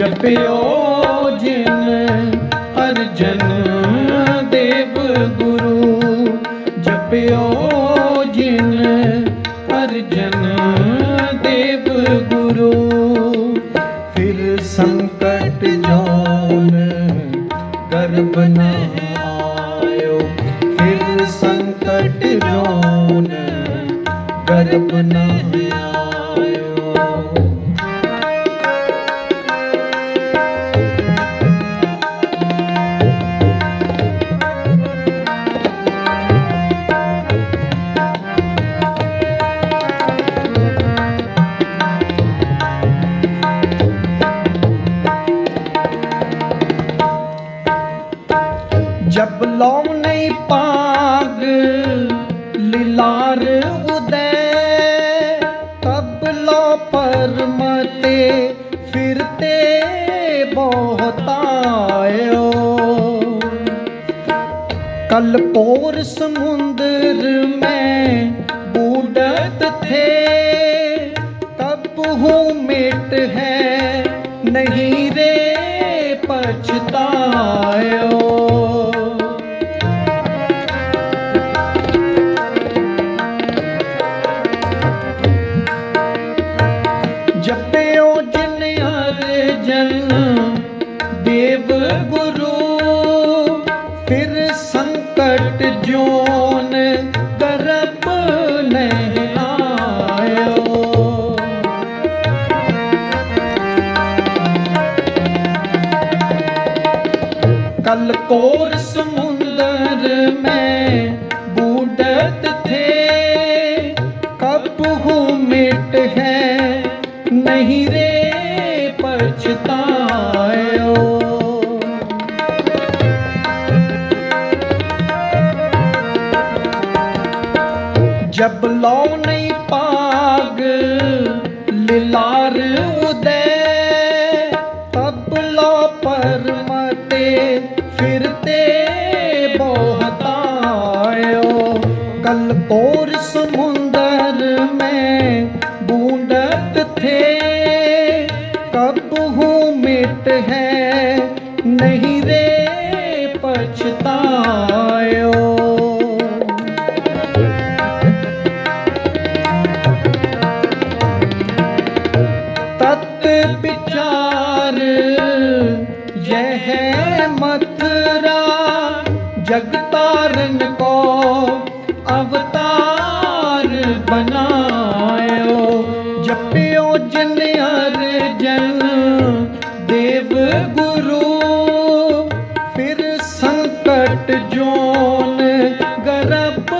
ਜਪਿਓ ਜਿਨ ਅਰਜਨ ਦੇਵ ਗੁਰੂ। ਜਪਿਓ ਜਿਨ ਅਰਜਨ ਦੇਵ ਗੁਰੂ। ਫਿਰ ਸੰਕਟ ਜੋਨ ਗਰਭ ਨ ਆਇਓ। ਫਿਰ ਸੰਕਟ ਜੋਨ ਗਰਭ ਨ ਜਬ ਲੋਮ ਨਹੀਂ ਪਾਗ ਲਿਲਾਰ ਉਦੈ। ਤਬ ਲੋ ਪਰਮਤੇ, ਫਿਰਤੇ ਬਹੁਤ ਆਇਓ ਕਲ ਪੋਰ ਸਮੁੰਦਰ ਮੈਂ ਬੂਡਤ ਥੇ, ਤਬ ਹੂੰ ਮਿਟ ਹੈ, ਨਹੀਂ ਰੇ ਪਛਤਾਇਓ। ਸੰਕਟ ਜੋਨ ਕਰਪ ਨਹੀਂ ਕਲ ਕੋਰ ਸਮੁੰਦਰ ਮੈਂ ਬੂਡਤ ਥੇ ਕਬ ਹੈ ਨਹੀਂ ਰੇ ਪਛਤਾ ਜਬ ਲੋ ਨਹੀਂ ਪਾਗ ਲਿਲਾਰ ਉਦੇ। ਤਬ ਲੋ ਪਰਮਤੇ, ਫਿਰਤੇ ਬਹੁਤ ਆਇਓ ਕਲ ਕੋਰ ਸਮੁੰਦਰ ਮੈਂ ਬੂੰਡਤ ਥੇ। ਕਬ ਹੂੰ ਮਿਟ ਹੈ, ਨਹੀਂ ਰੇ ਪਛਤਾ ਮਥਰਾ, ਜਗ ਕੋ ਅਵਤਾਰ ਬਨਾਇਓ ਜਪਿਓ ਜਨ ਜਨ ਦੇਵ ਗੁਰੂ, ਫਿਰ ਸੰਕਟ ਜੋਨ ਗਰਬ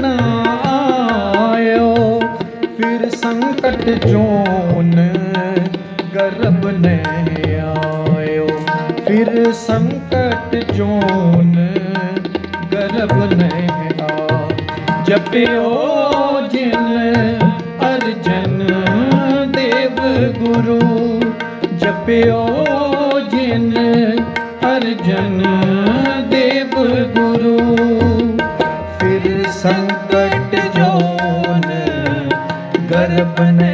ਨਾ ਸੰਕਟ ਜੋਨ ਗਰਬ ਨੇ ਫਿਰ ਸੰਕਟ ਜੋਨ ਗਰਭ ਨਹਿਆ ਜਪਿਓ ਜਿਨ ਅਰਜਨ ਦੇਵ ਗੁਰੂ, ਜਪਿਓ ਜਿਨ ਅਰਜਨ ਦੇਵ ਗੁਰੂ। ਫਿਰ ਸੰਕਟ ਜੋਨ ਗਰਬ ਨਹਿ